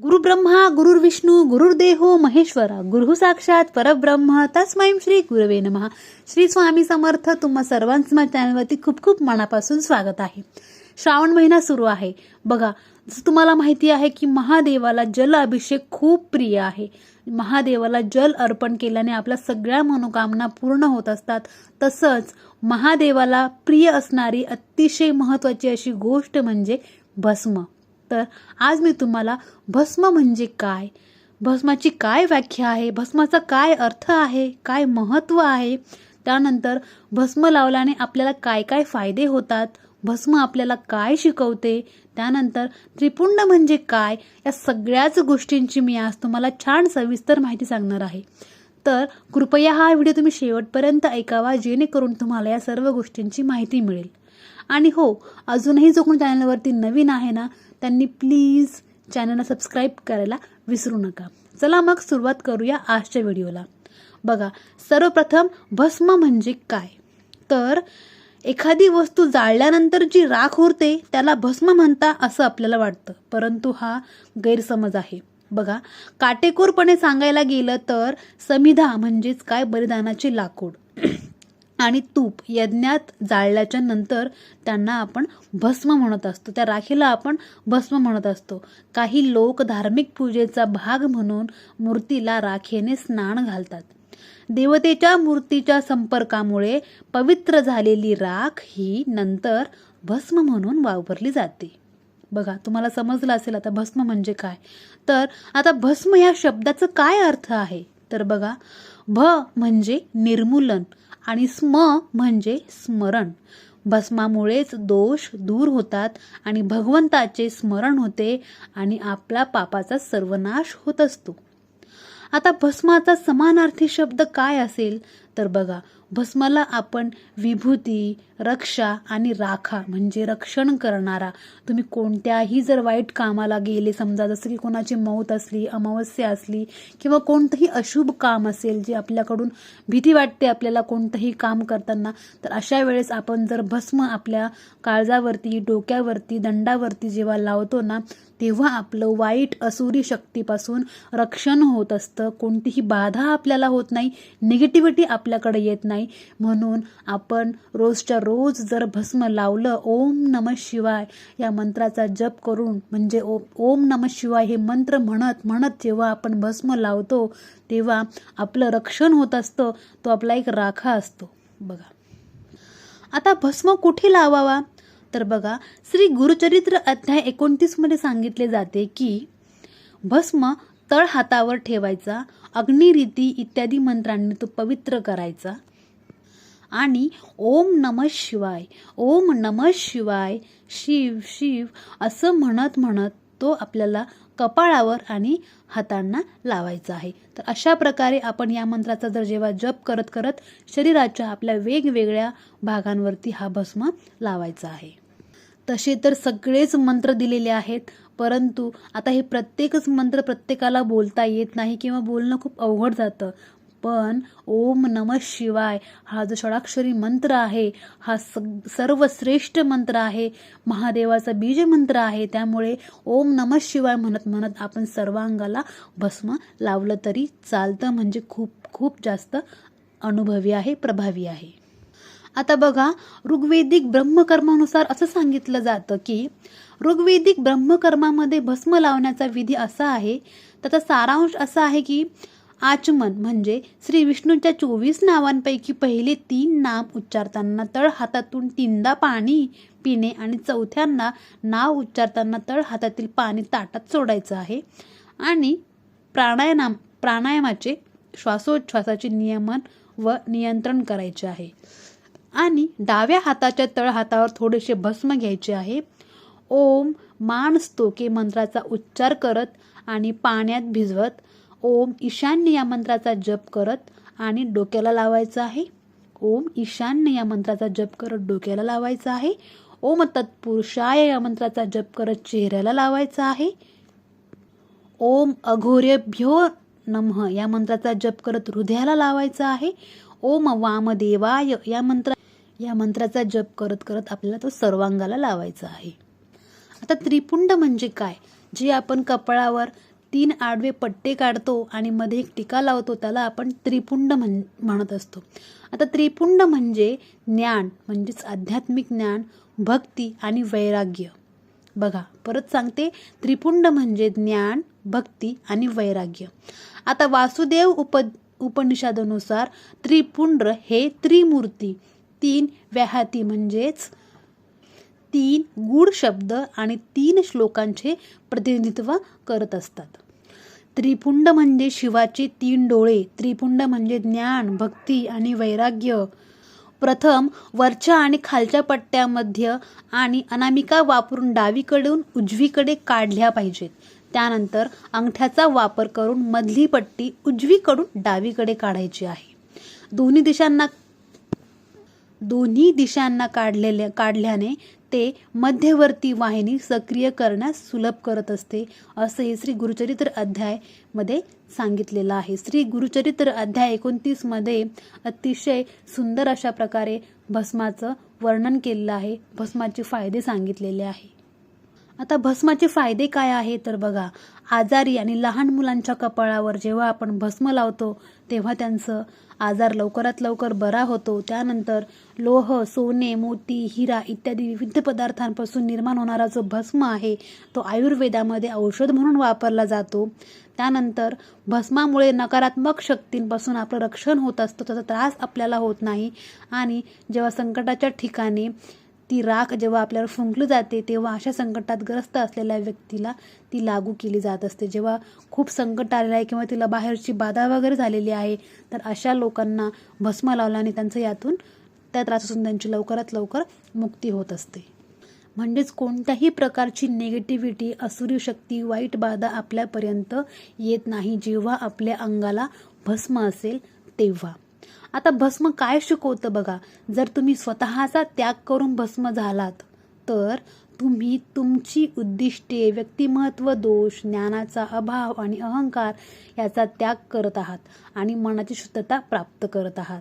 गुरुब्रह्मा गुरुर्विष्णू गुरुर्देहो महेश्वरा गुरु साक्षात परब्रह्म तस्मै श्री गुरवे नमः. श्री स्वामी समर्थ तुम्हा सर्वांचं माझ्या चॅनलवरती खूप खूप मनापासून स्वागत आहे. श्रावण महिना सुरू आहे. बघा जसं तुम्हाला माहिती आहे की महादेवाला जल अभिषेक खूप प्रिय आहे. महादेवाला जल अर्पण केल्याने आपल्या सगळ्या मनोकामना पूर्ण होत असतात. तसंच महादेवाला प्रिय असणारी अतिशय महत्त्वाची अशी गोष्ट म्हणजे भस्म. तर आज मी तुम्हाला भस्म म्हणजे काय? भस्माची काय व्याख्या आहे? भस्माचा काय अर्थ आहे? काय महत्त्व आहे? त्यानंतर भस्म लावल्याने आपल्याला काय काय फायदे होतात? भस्म आपल्याला काय शिकवते? त्यानंतर त्रिपुंड म्हणजे काय? या सगळ्याच गोष्टींची मी आज तुम्हाला छान सविस्तर माहिती सांगणार आहे. तर कृपया हा व्हिडिओ तुम्ही शेवटपर्यंत ऐकावा जेणेकरून तुम्हाला या सर्व गोष्टींची माहिती मिळेल. आणि हो अजूनही जो कोणी चॅनलवरती नवीन आहे ना त्यांनी प्लीज चॅनलला सबस्क्राईब करायला विसरू नका. चला मग सुरुवात करूया आजच्या व्हिडिओला बघा सर्वप्रथम भस्म म्हणजे काय? तर एखादी वस्तू जाळल्यानंतर जी राख उरते त्याला भस्म म्हणता असं आपल्याला वाटतं. परंतु हा गैरसमज आहे. बघा काटेकोरपणे सांगायला गेलं तर समिधा म्हणजेच काय? बलिदानाचे लाकूड. आणि तूप यज्ञात जाळल्याच्या नंतर त्यांना आपण भस्म म्हणत असतो. त्या राखीला आपण भस्म म्हणत असतो. काही लोक धार्मिक पूजेचा भाग म्हणून मूर्तीला राखेने स्नान घालतात. देवतेच्या मूर्तीच्या संपर्कामुळे पवित्र झालेली राख ही नंतर भस्म म्हणून वापरली जाते. बघा तुम्हाला समजलं असेल आता भस्म म्हणजे काय? तर आता भस्म या शब्दाचं काय अर्थ आहे? तर बघा भ म्हणजे निर्मूलन आणि स्म म्हणजे स्मरण. भस्मामुळेच दोष दूर होतात आणि भगवंताचे स्मरण होते आणि आपला पापाचा सर्वनाश होत असतो. आता भस्माचा समानार्थी शब्द काय असेल? तर बघा भस्माला आपण विभूती रक्षा आणि राखा म्हणजे रक्षण करणारा. तुम्ही कोणत्याही जर वाईट कामाला गेले समजा जसं की कोणाची मौत असली अमावस्या असली किंवा कोणतंही अशुभ काम असेल जे आपल्याकडून भीती वाटते आपल्याला कोणतंही काम करताना तर अशा वेळेस आपण जर भस्म आपल्या काळजावरती डोक्यावरती दंडावरती जेव्हा लावतो ना तेव्हा आपलं वाईट असुरी शक्तीपासून रक्षण होत असतं. कोणतीही बाधा आपल्याला होत नाही. निगेटिव्हिटी आपल्याकडे येत नाही. म्हणून आपण रोजच्या रोज जर भस्म लावलं ओम नम शिवाय या मंत्राचा जप करून म्हणजे ओ ओम नम शिवाय हे मंत्र म्हणत म्हणत जेव्हा आपण भस्म लावतो तेव्हा आपलं रक्षण होत असतं तो आपला एक राखा असतो. बघा. आता भस्म कुठे लावावा? तर बघा श्री गुरुचरित्र अध्याय एकोणतीसमध्ये सांगितले जाते की भस्म तळ हातावर ठेवायचा अग्निरीती इत्यादी मंत्रांनी तो पवित्र करायचा. आणि ओम नम शिवाय ओम नम शिवाय शिव शिव असं म्हणत म्हणत तो आपल्याला कपाळावर आणि हातांना लावायचा आहे. तर अशा प्रकारे आपण या मंत्राचा जर जेव्हा जप करत करत शरीराच्या आपल्या वेगवेगळ्या भागांवरती हा भस्म लावायचा आहे. तसे तर सगळेच मंत्र दिलेले आहेत परंतु आता हे प्रत्येकच मंत्र प्रत्येकाला बोलता येत नाही किंवा बोलणं खूप अवघड जातं. पण ओम नम शिवाय. हा जो षडाक्षरी मंत्र आहे हा सग सर्वश्रेष्ठ मंत्र आहे महादेवाचा बीज मंत्र आहे त्यामुळे ओम नम शिवाय म्हणत म्हणत आपण सर्वांगाला भस्म लावलं तरी चालतं म्हणजे खूप खूप जास्त अनुभवी आहे प्रभावी आहे. आता बघा ऋग्वेदिक ब्रह्मकर्मानुसार असं सांगितलं जातं की ऋग्वेदिक ब्रह्मकर्मामध्ये भस्म लावण्याचा विधी असा आहे त्याचा सारांश असा आहे की आचमन म्हणजे श्री विष्णूच्या चोवीस नावांपैकी पहिले तीन नाम उच्चारताना तळ हातातून तीनदा पाणी पिणे आणि चौथ्यांना नाव उच्चारताना तळ हातातील पाणी ताटात सोडायचं आहे. आणि प्राणायाम प्राणायामाचे श्वासोच्छ्वासाचे नियमन व नियंत्रण करायचे आहे. आणि डाव्या हाताच्या तळ हातावर थोडेसे भस्म घ्यायचे आहे. ओम मान स्तोके मंत्राचा उच्चार करत आणि पाण्यात भिजवत ओम ईशान्य या मंत्राचा जप करत आणि डोक्याला लावायचं आहे. ओम ईशान्य या मंत्राचा जप करत डोक्याला लावायचा आहे. ओम तत्पुरुषाय या मंत्राचा जप करत चेहऱ्याला लावायचा आहे. ओम अघोरेभ्यो नमः या मंत्राचा जप करत हृदयाला लावायचा आहे. ओम वामदेवाय या मंत्र या मंत्राचा जप करत करत आपल्याला तो सर्वांगाला लावायचा आहे. आता त्रिपुंड म्हणजे काय? जे आपण कपाळावर तीन आडवे पट्टे काढतो आणि मध्ये एक टीका लावतो त्याला आपण त्रिपुंड म्हण म्हणत असतो. आता त्रिपुंड म्हणजे ज्ञान म्हणजेच आध्यात्मिक ज्ञान भक्ती आणि वैराग्य. बघा परत सांगते. त्रिपुंड म्हणजे ज्ञान भक्ती आणि वैराग्य. आता वासुदेव उप उपनिषदानुसार त्रिपुंड हे त्रिमूर्ती तीन व्याहाती म्हणजेच तीन गूढ शब्द आणि तीन श्लोकांचे प्रतिनिधित्व करत असतात. त्रिपुंड म्हणजे शिवाचे तीन डोळे त्रिपुंड म्हणजे ज्ञान भक्ती आणि वैराग्य. प्रथम वरच्या आणि खालच्या पट्ट्यामध्ये आणि अनामिका वापरून डावीकडून उजवीकडे काढल्या पाहिजेत. त्यानंतर अंगठ्याचा वापर करून मधली पट्टी उजवीकडून डावीकडे काढायची आहे. दोन्ही दिशांना दोन्ही दिशांना काढलेल्या काढल्याने ते मध्यवर्ती वाहिनी सक्रिय करण्यास सुलभ करत असते असं हे श्री गुरुचरित्र अध्यायमध्ये सांगितलेलं आहे. श्री गुरुचरित्र अध्याय एकोणतीसमध्ये अतिशय सुंदर अशा प्रकारे भस्माचं वर्णन केलेलं आहे. भस्माचे फायदे सांगितलेले आहे. आता भस्माचे फायदे काय आहे तर बघा आजारी आणि लहान मुलांच्या कपाळावर जेव्हा आपण भस्म लावतो तेव्हा त्यांचं आजार लवकरात लवकर बरा होतो. त्यानंतर लोह सोने मोती हिरा इत्यादी विविध पदार्थांपासून निर्माण होणारा जो भस्म आहे तो आयुर्वेदामध्ये औषध म्हणून वापरला जातो. त्यानंतर भस्मामुळे नकारात्मक शक्तींपासून आपलं रक्षण होत असतं त्याचा त्रास आपल्याला होत नाही. आणि जेव्हा संकटाच्या ठिकाणी ती राख जेव्हा आपल्यावर फुंकली जाते तेव्हा अशा संकटात ग्रस्त असलेल्या व्यक्तीला ती लागू केली जात असते. जेव्हा खूप संकट आलेलं आहे किंवा तिला बाहेरची बाधा वगैरे झालेली आहे तर अशा लोकांना भस्म लावल्याने त्यांचं यातून त्या त्रासातून त्यांची लवकरात लवकर मुक्ती होत असते. म्हणजेच कोणत्याही प्रकारची निगेटिव्हिटी असुरी शक्ती वाईट बाधा आपल्यापर्यंत येत नाही. जेव्हा आपल्या अंगाला भस्म असेल तेव्हा. आता भस्म काय शिकवतं बघा. जर तुम्ही स्वतःचा त्याग करून भस्म झालात तर तुम्ही तुमची उद्दिष्टे व्यक्तिमत्व दोष ज्ञानाचा अभाव आणि अहंकार याचा त्याग करत आहात आणि मनाची शुद्धता प्राप्त करत आहात.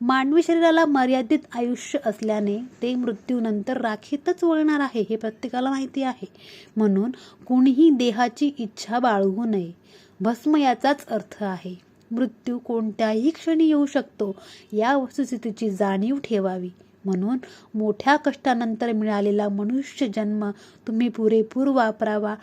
मानवी शरीराला मर्यादित आयुष्य असल्याने ते मृत्यूनंतर राखीतच वळणार आहे हे प्रत्येकाला माहिती आहे. म्हणून कोणीही देहाची इच्छा बाळगू नये. भस्म याचाच अर्थ आहे. मृत्यू कोणत्याही क्षणी येऊ शकतो. या वस्तुस्थितीची जाणीव ठेवावी. म्हणून मोठ्या कष्टानंतर मिळालेला मनुष्य जन्म तुम्ही पुरेपूर वापरावा.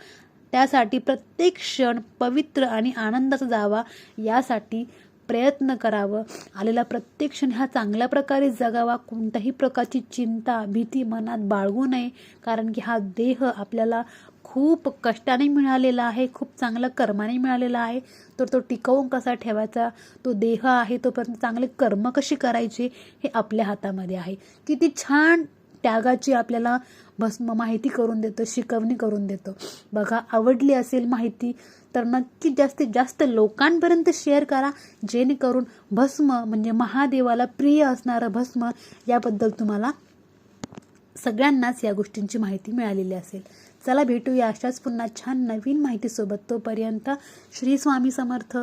त्यासाठी प्रत्येक क्षण पवित्र आणि आनंदाचा जावा. यासाठी प्रयत्न करावं. आलेला प्रत्येक क्षण हा चांगल्या प्रकारे जगावा. कोणत्याही प्रकारची चिंता भीती मनात बाळगू नये. कारण की हा देह आपल्याला खूप कष्टाने मिळालेला आहे खूप चांगला कर्माने मिळालेला आहे. तर तो टिकवून कसा ठेवायचा? तो देह आहे तोपर्यंत चांगले कर्म कशी करायचे? हे आपल्या हातामध्ये आहे. किती छान त्यागाची आपल्याला भस्म माहिती करून देतो शिकवणी करून देतो. बघा आवडली असेल माहिती तर नक्की जास्तीत जास्त लोकांपर्यंत शेअर करा. जेणेकरून भस्म म्हणजे महादेवाला प्रिय असणारं भस्म याबद्दल तुम्हाला सगळ्यांनाच या गोष्टींची माहिती मिळालेली असेल. चला भेटूया अशाच पुन्हा छान नवीन माहितीसोबत तोपर्यंत श्री स्वामी समर्थ.